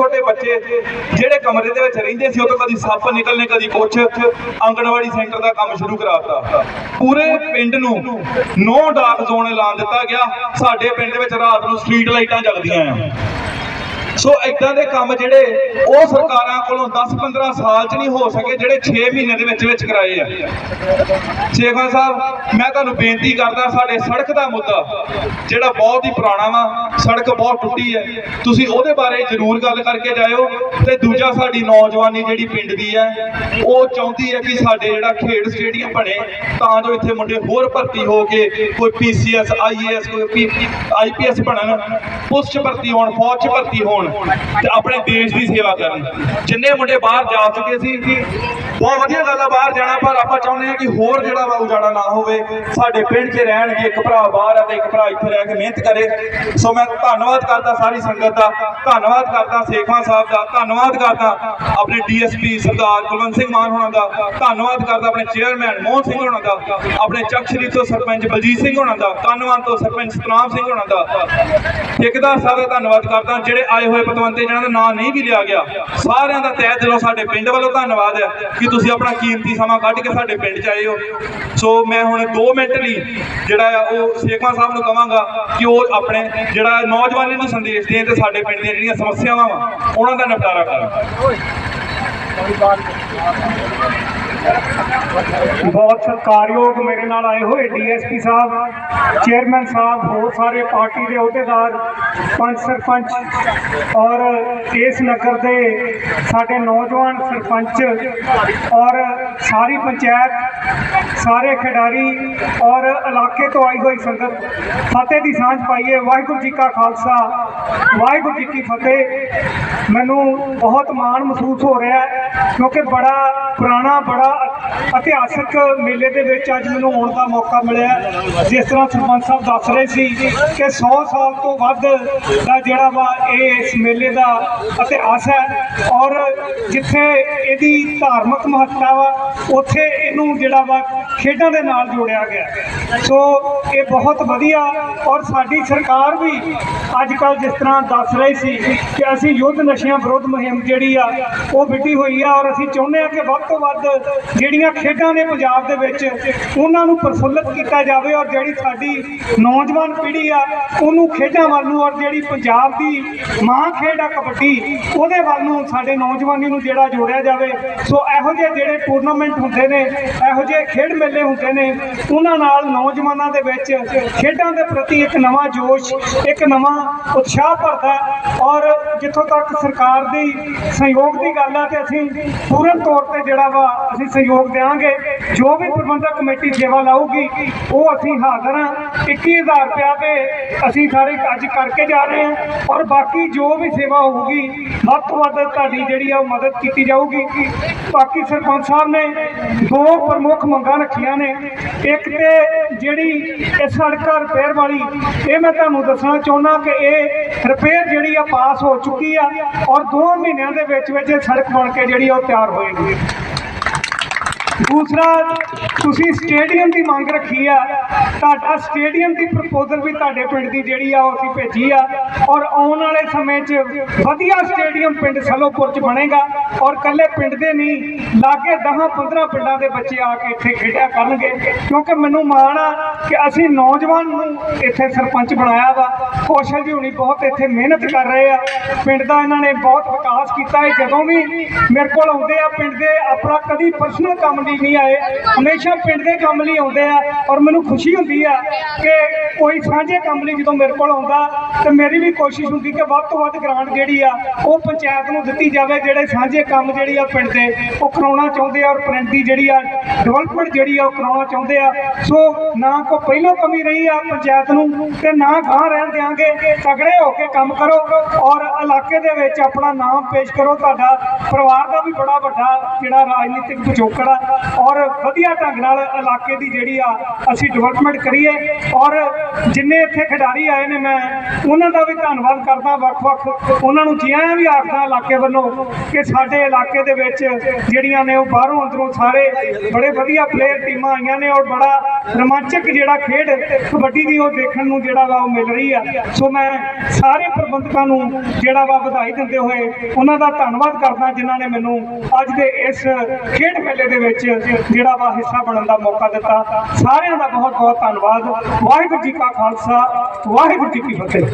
ਛੋਟੇ ਬੱਚੇ ਜਿਹੜੇ ਕਮਰੇ ਦੇ ਵਿੱਚ ਰਹਿੰਦੇ ਸੀ ਉਹ ਤੋਂ ਕਦੀ ਸੱਪ ਨਿਕਲਨੇ, ਕਦੀ ਕੁਛ ਆਂਗਣਵਾੜੀ ਸੈਂਟਰ ਦਾ ਕੰਮ ਸ਼ੁਰੂ ਕਰਾਤਾ। ਪੂਰੇ ਪਿੰਡ ਨੂੰ ਨੋ ਡਾਰਕ ਜ਼ੋਨ ਐਲਾਨ ਦਿੱਤਾ ਗਿਆ। ਸਾਡੇ ਪਿੰਡ ਦੇ ਵਿੱਚ ਰਾਤ ਨੂੰ ਸਟਰੀਟ ਲਾਈਟਾਂ ਜਗਦੀਆਂ ਆ। ਸੋ ਇਦਾਂ ਦੇ ਕੰਮ ਜਿਹੜੇ ਉਹ ਸਰਕਾਰਾਂ ਕੋਲੋਂ 10-15 ਸਾਲ 'ਚ ਨਹੀਂ ਹੋ ਸਕੇ, ਜਿਹੜੇ 6 ਮਹੀਨੇ ਦੇ ਵਿੱਚ ਵਿੱਚ ਕਰਾਏ ਆ। ਸ਼ੇਖਾ ਸਾਹਿਬ, ਮੈਂ ਤੁਹਾਨੂੰ ਬੇਨਤੀ ਕਰਦਾ, ਸਾਡੇ ਸੜਕ ਦਾ ਮੁੱਦਾ, ਜਿਹੜਾ ਬਹੁਤ ਹੀ ਪੁਰਾਣਾ ਵਾ, ਸੜਕ ਬਹੁਤ ਟੁੱਟੀ ਹੈ। ਤੁਸੀਂ ਉਹਦੇ ਬਾਰੇ ਜ਼ਰੂਰ ਗੱਲ ਕਰਕੇ ਜਾਇਓ ਤੇ ਦੂਜਾ ਸਾਡੀ ਨੌਜਵਾਨੀ ਜਿਹੜੀ ਪਿੰਡ ਦੀ ਹੈ, ਉਹ ਚਾਹੁੰਦੀ ਹੈ ਕਿ ਸਾਡੇ ਜਿਹੜਾ ਖੇਡ ਸਟੇਡੀਅਮ ਬਣੇ, ਤਾਂ ਜੋ ਇੱਥੇ ਮੁੰਡੇ ਹੋਰ ਭਰਤੀ ਹੋ ਕੇ ਕੋਈ ਪੀਸੀਐਸ ਆਈਏਐਸ ਕੋਈ ਆਈਪੀਐਸ ਬਣਨ, ਪੁਲਿਸ 'ਚ ਭਰਤੀ ਹੋਣ, ਫੌਜ 'ਚ ਭਰਤੀ ਹੋਣ। ਤੇ ਆਪਣੇ ਦੇਸ਼ ਦੀ ਸੇਵਾ ਕਰਨ। ਜਿੰਨੇ ਮੁੰਡੇ ਬਾਹਰ ਜਾ ਚੁੱਕੇ ਸੀ ਬਹੁਤ ਵਧੀਆ ਗੱਲ ਆ, ਬਾਹਰ ਜਾਣਾ, ਪਰ ਆਪਾਂ ਚਾਹੁੰਦੇ ਹਾਂ ਕਿ ਹੋਰ ਜਿਹੜਾ ਵਾ ਉਜਾੜਾ ਨਾ ਹੋਵੇ। ਸਾਡੇ ਪਿੰਡ 'ਚ ਰਹਿਣਗੇ ਇੱਕ ਭਰਾ ਬਾਹਰ ਆ ਤੇ ਇੱਕ ਭਰਾ ਇੱਥੇ ਰਹਿ ਕੇ ਮਿਹਨਤ ਕਰੇ। ਸੋ ਮੈਂ ਧੰਨਵਾਦ ਕਰਦਾ ਸਾਰੀ ਸੰਗਤ ਦਾ, ਧੰਨਵਾਦ ਕਰਦਾ ਸੇਖਵਾਂ ਸਾਹਿਬ ਦਾ, ਧੰਨਵਾਦ ਕਰਦਾ ਆਪਣੇ ਡੀਐਸਪੀ ਸਰਦਾਰ ਕੁਲਵੰਤ ਸਿੰਘ ਮਾਨ ਹੋਣਾ ਦਾ, ਧੰਨਵਾਦ ਕਰਦਾ ਆਪਣੇ ਚੇਅਰਮੈਨ ਮੋਹਨ ਸਿੰਘ ਹੋਣਾ ਦਾ, ਆਪਣੇ ਚੱਕਸ਼ਰੀ ਤੋਂ ਸਰਪੰਚ ਬਲਜੀਤ ਸਿੰਘ ਹੋਣਾ ਦਾ, ਧੰਨਵਾਦ ਤੋਂ ਸਰਪੰਚ ਸਤਨਾਮ ਸਿੰਘ ਹੋਣਾ ਦਾ। ਠੇਕੇਦਾਰ ਸਾਹਿਬ ਦਾ ਧੰਨਵਾਦ ਕਰਦਾ, ਜਿਹੜੇ ਆਏ ਹੋਏ ਪਤਵੰਤੇ ਜਿਹਨਾਂ ਦਾ ਨਾਂ ਨਹੀਂ ਵੀ ਲਿਆ ਗਿਆ, ਸਾਰਿਆਂ ਦਾ ਤਹਿ ਦਿਲੋਂ ਸਾਡੇ ਪਿੰਡ ਵੱਲੋਂ ਧੰਨਵਾਦ ਹੈ ਕਿ ਤੁਸੀਂ ਆਪਣਾ ਕੀਮਤੀ ਸਮਾਂ ਕੱਢ ਕੇ ਸਾਡੇ ਪਿੰਡ 'ਚ ਆਏ ਹੋ। ਸੋ ਮੈਂ ਹੁਣ 2 ਮਿੰਟ ਲਈ ਜਿਹੜਾ ਆ, ਉਹ ਸੇਖਵਾਂ ਸਾਹਿਬ ਨੂੰ ਕਵਾਂਗਾ ਕਿ ਉਹ ਆਪਣੇ ਜਿਹੜਾ ਨੌਜਵਾਨੀ ਨੂੰ ਸੰਦੇਸ਼ ਦੇਣ ਤੇ ਸਾਡੇ ਪਿੰਡ ਦੀਆਂ ਜਿਹੜੀਆਂ ਸਮੱਸਿਆਵਾਂ ਵਾ, ਉਹਨਾਂ ਦਾ ਨਿਪਟਾਰਾ ਕਰਨ। ਬਹੁਤ ਸਤਿਕਾਰਯੋਗ ਮੇਰੇ ਨਾਲ ਆਏ ਹੋਏ ਡੀਐਸਪੀ ਸਾਹਿਬ, ਚੇਅਰਮੈਨ ਸਾਹਿਬ, ਹੋਰ ਸਾਰੇ ਪਾਰਟੀ ਦੇ ਅਹੁਦੇਦਾਰ ਪੰਚ ਸਰਪੰਚ ਔਰ ਇਸ ਨਗਰ ਦੇ ਸਾਡੇ ਨੌਜਵਾਨ ਸਰਪੰਚ ਔਰ ਸਾਰੀ ਪੰਚਾਇਤ, ਸਾਰੇ ਖਿਡਾਰੀ ਔਰ ਇਲਾਕੇ ਤੋਂ ਆਈ ਹੋਈ ਸੰਗਤ, ਫਤਿਹ ਦੀ ਸਾਂਝ ਪਾਈਏ। ਵਾਹਿਗੁਰੂ ਜੀ ਕਾ ਖਾਲਸਾ, ਵਾਹਿਗੁਰੂ ਜੀ ਕੀ ਫਤਿਹ। ਮੈਨੂੰ ਬਹੁਤ ਮਾਣ ਮਹਿਸੂਸ ਹੋ ਰਿਹਾ ਹੈ, ਕਿਉਂਕਿ ਬੜਾ ਪੁਰਾਣਾ, ਬੜਾ ਇਤਿਹਾਸਕ ਮੇਲੇ ਦੇ ਵਿੱਚ ਅੱਜ ਮੈਨੂੰ ਆਉਣ ਦਾ ਮੌਕਾ ਮਿਲਿਆ ਜਿਸ ਤਰ੍ਹਾਂ ਸਰਪੰਚ ਸਾਹਿਬ ਦੱਸ ਰਹੇ ਸੀ ਕਿ 100 ਸਾਲ ਤੋਂ ਵੱਧ ਦਾ ਜਿਹੜਾ ਵਾ ਇਹ ਇਸ ਮੇਲੇ ਦਾ ਇਤਿਹਾਸ ਹੈ ਔਰ ਜਿੱਥੇ ਇਹਦੀ ਧਾਰਮਿਕ ਮਹੱਤਤਾ ਵਾ, ਉੱਥੇ ਇਹਨੂੰ ਜਿਹੜਾ ਵਾ ਖੇਡਾਂ ਦੇ ਨਾਲ ਜੋੜਿਆ ਗਿਆ। ਸੋ ਇਹ ਬਹੁਤ ਵਧੀਆ ਔਰ ਸਾਡੀ ਸਰਕਾਰ ਵੀ ਅੱਜ ਕੱਲ ਜਿਸ ਤਰ੍ਹਾਂ ਦੱਸ ਰਹੀ ਸੀ ਕਿ ਅਸੀਂ ਯੁੱਧ ਨਸ਼ਿਆਂ ਵਿਰੁੱਧ ਮੁਹਿੰਮ ਜਿਹੜੀ ਆ, ਉਹ ਵਿੱਢੀ ਹੋਈ ਆ ਔਰ ਅਸੀਂ ਚਾਹੁੰਦੇ ਆ ਕਿ ਵੱਧ ਤੋਂ ਵੱਧ ਜਿਹੜੀਆਂ ਖੇਡਾਂ ਨੇ ਪੰਜਾਬ ਦੇ ਵਿੱਚ, ਉਹਨਾਂ ਨੂੰ ਪ੍ਰਫੁੱਲਤ ਕੀਤਾ ਜਾਵੇ ਔਰ ਜਿਹੜੀ ਸਾਡੀ ਨੌਜਵਾਨ ਪੀੜ੍ਹੀ ਆ, ਉਹਨੂੰ ਖੇਡਾਂ ਵੱਲ ਨੂੰ ਔਰ ਜਿਹੜੀ ਪੰਜਾਬ ਦੀ ਮਾਂ ਖੇਡ ਆ ਕਬੱਡੀ, ਉਹਦੇ ਵੱਲ ਨੂੰ ਸਾਡੇ ਨੌਜਵਾਨੀ ਨੂੰ ਜਿਹੜਾ ਜੋੜਿਆ ਜਾਵੇ। ਸੋ ਇਹੋ ਜਿਹੇ ਜਿਹੜੇ ਟੂਰਨਾਮੈਂਟ ਹੁੰਦੇ ਨੇ, ਇਹੋ ਜਿਹੇ ਖੇਡ ਮੇਲੇ ਹੁੰਦੇ ਨੇ, ਉਹਨਾਂ ਨਾਲ ਨੌਜਵਾਨਾਂ ਦੇ ਵਿੱਚ ਖੇਡਾਂ ਦੇ ਪ੍ਰਤੀ ਇੱਕ ਨਵਾਂ ਜੋਸ਼, ਇੱਕ ਨਵਾਂ ਉਤਸ਼ਾਹ ਭਰਦਾ ਔਰ ਜਿੱਥੋਂ ਤੱਕ ਸਰਕਾਰ ਦੀ ਸਹਿਯੋਗ ਦੀ ਗੱਲ ਆ, ਤੇ ਅਸੀਂ ਪੂਰਨ ਤੌਰ ਤੇ ਜਿਹੜਾ ਵਾ ਅਸੀਂ ਸਹਿਯੋਗ ਦੇਵਾਂਗੇ। ਜੋ ਵੀ ਪ੍ਰਬੰਧਕ ਕਮੇਟੀ ਸੇਵਾ ਲਾਊਗੀ, ਉਹ ਅਸੀਂ ਹਾਜ਼ਰ ਹਾਂ। 21000 ਰੁਪਇਆ ਤੇ ਅਸੀਂ ਸਾਰੇ ਅੱਜ ਕਰਕੇ ਜਾ ਰਹੇ ਹਾਂ। ਔਰ ਬਾਕੀ ਜੋ ਵੀ ਸੇਵਾ ਹੋਊਗੀ, ਵੱਧ ਤੋਂ ਵੱਧ ਤੁਹਾਡੀ ਜਿਹੜੀ ਆ ਉਹ ਮਦਦ ਕੀਤੀ ਜਾਊਗੀ। ਬਾਕੀ ਸਰਪੰਚ ਸਾਹਿਬ ਨੇ ਦੋ ਪ੍ਰਮੁੱਖ ਮੰਗਾਂ ਰੱਖੀਆਂ ਨੇ। ਇੱਕ ਤੇ ਜਿਹੜੀ ਇਹ ਸੜਕਾਂ ਰਿਪੇਅਰ ਵਾਲੀ, ਇਹ ਮੈਂ ਤੁਹਾਨੂੰ ਦੱਸਣਾ ਚਾਹੁੰਦਾ ਕਿ ਇਹ ਰਿਪੇਅਰ ਜਿਹੜੀ ਆ, ਪਾਸ ਹੋ ਚੁੱਕੀ ਆ ਔਰ 2 ਮਹੀਨਿਆਂ ਦੇ ਵਿੱਚ ਵਿੱਚ ਇਹ ਸੜਕ ਬਣ ਕੇ ਜਿਹੜੀ ਆ, ਉਹ ਤਿਆਰ ਹੋਏਗੀ। ਦੂਸਰਾ, ਤੁਸੀਂ ਸਟੇਡੀਅਮ ਦੀ ਮੰਗ ਰੱਖੀ ਆ। ਤੁਹਾਡਾ ਸਟੇਡੀਅਮ ਦੀ ਪ੍ਰਪੋਜ਼ਲ ਵੀ ਤੁਹਾਡੇ ਪਿੰਡ ਦੀ ਜਿਹੜੀ ਆ, ਉਹ ਅਸੀਂ ਭੇਜੀ ਆ। ਔਰ ਆਉਣ ਵਾਲੇ ਸਮੇਂ 'ਚ ਵਧੀਆ ਸਟੇਡੀਅਮ ਪਿੰਡ ਸਲੋਪੁਰ 'ਚ ਬਣੇਗਾ। ਔਰ ਕੱਲੇ ਪਿੰਡ ਦੇ ਨਹੀਂ, ਲਾਗੇ 10 15 ਪਿੰਡਾਂ ਦੇ ਬੱਚੇ ਆ ਕੇ ਇੱਥੇ ਖੇਡਿਆ ਕਰਨਗੇ। ਕਿਉਂਕਿ ਮੈਨੂੰ ਮਾਣ ਆ ਕਿ ਅਸੀਂ ਨੌਜਵਾਨ ਨੂੰ ਇੱਥੇ ਸਰਪੰਚ ਬਣਾਇਆ ਵਾ। ਕੌਸ਼ਲ ਜੀ ਹੁਣੀ ਬਹੁਤ ਇੱਥੇ ਮਿਹਨਤ ਕਰ ਰਹੇ ਆ। ਪਿੰਡ ਦਾ ਇਹਨਾਂ ਨੇ ਬਹੁਤ ਵਿਕਾਸ ਕੀਤਾ ਹੈ ਜਦੋਂ ਵੀ ਮੇਰੇ ਕੋਲ ਆਉਂਦੇ ਆ ਪਿੰਡ ਦੇ, ਆਪਣਾ ਕਦੀ ਪਰਸਨਲ ਕੰਮ ਲਈ ਨਹੀਂ ਆਏ। ਹਮੇਸ਼ਾ ਪਿੰਡ ਦੇ ਕੰਮ ਲਈ ਆਉਂਦੇ ਆ ਔਰ ਮੈਨੂੰ ਖੁਸ਼ੀ ਹੁੰਦੀ ਆ ਕਿ ਕੋਈ ਸਾਂਝੇ ਕੰਮ ਲਈ ਜਦੋਂ ਮੇਰੇ ਕੋਲ ਆਉਂਦਾ, ਤੇ ਮੇਰੀ ਵੀ ਕੋਸ਼ਿਸ਼ ਹੁੰਦੀ ਕਿ ਵੱਧ ਤੋਂ ਵੱਧ ਗ੍ਰਾਂਟ ਜਿਹੜੀ ਆ, ਉਹ ਪੰਚਾਇਤ ਨੂੰ ਦਿੱਤੀ ਜਾਵੇ, ਜਿਹੜੇ ਸਾਂਝੇ ਕੰਮ ਜਿਹੜੀ ਆ ਪਿੰਡ ਦੇ, ਉਹ ਕਰਾਉਣਾ ਚਾਹੁੰਦੇ ਆ ਔਰ ਪਿੰਡ ਦੀ ਜਿਹੜੀ ਆ ਡਿਵੈਲਪਮੈਂਟ ਜਿਹੜੀ ਆ, ਉਹ ਕਰਾਉਣਾ ਚਾਹੁੰਦੇ ਆ। ਸੋ ਨਾ ਕੋ ਪਹਿਲੋਂ ਕਮੀ ਰਹੀ ਆ ਪੰਚਾਇਤ ਨੂੰ, ਤੇ ਨਾ ਗਾਂ ਰਹਿਣ ਦਿਆਂਗੇ। ਤਗੜੇ ਹੋ ਕੇ ਕੰਮ ਕਰੋ ਔਰ ਇਲਾਕੇ ਦੇ ਵਿੱਚ ਆਪਣਾ ਨਾਮ ਪੇਸ਼ ਕਰੋ। ਤੁਹਾਡਾ ਪਰਿਵਾਰ ਦਾ ਵੀ ਬੜਾ ਵੱਡਾ ਜਿਹੜਾ ਰਾਜਨੀਤਿਕ ਪਿਛੋਕੜ ਆ ਔਰ ਵਧੀਆ ਢੰਗ ਨਾਲ ਇਲਾਕੇ ਦੀ ਜਿਹੜੀ ਆ ਅਸੀਂ ਡਿਵੈਲਪਮੈਂਟ ਕਰੀਏ ਔਰ ਜਿੰਨੇ ਇੱਥੇ ਖਿਡਾਰੀ ਆਏ ਨੇ, ਮੈਂ ਉਹਨਾਂ ਦਾ ਵੀ ਧੰਨਵਾਦ ਕਰਦਾ ਵੱਖ-ਵੱਖ। ਉਹਨਾਂ ਨੂੰ ਜਿਹਾਂ ਵੀ ਆਖਦਾ ਇਲਾਕੇ ਵੱਲੋਂ ਕਿ ਸਾਡੇ ਇਲਾਕੇ ਦੇ ਵਿੱਚ ਜਿਹੜੀਆਂ ਨੇ ਉਹ ਬਾਹਰੋਂ ਅੰਦਰੋਂ ਸਾਰੇ ਬੜੇ ਵਧੀਆ ਪਲੇਅਰ ਟੀਮਾਂ ਆਈਆਂ ਨੇ ਔਰ ਬੜਾ ਰੋਮਾਂਚਕ ਜਿਹੜਾ ਖੇਡ ਕਬੱਡੀ ਦੀ ਉਹ ਦੇਖਣ ਨੂੰ ਜਿਹੜਾ ਵਾ ਉਹ ਮਿਲ ਰਹੀ ਆ। ਸੋ ਮੈਂ ਸਾਰੇ ਪ੍ਰਬੰਧਕਾਂ ਨੂੰ ਜਿਹੜਾ ਵਾ ਵਧਾਈ ਦਿੰਦੇ ਹੋਏ ਉਹਨਾਂ ਦਾ ਧੰਨਵਾਦ ਕਰਦਾ ਜਿਨ੍ਹਾਂ ਨੇ ਮੈਨੂੰ ਅੱਜ ਦੇ ਇਸ ਖੇਡ ਮੇਲੇ ਦੇ ਵਿੱਚ ਜਿਹੜਾ ਵਾ ਹਿੱਸਾ ਬਣਨ ਦਾ ਮੌਕਾ ਦਿੱਤਾ। ਸਾਰਿਆਂ ਦਾ ਬਹੁਤ ਬਹੁਤ ਧੰਨਵਾਦ। ਵਾਹਿਗੁਰੂ ਜੀ ਕਾ ਖਾਲਸਾ, ਵਾਹਿਗੁਰੂ ਜੀ ਕੀ ਫਤਿਹ।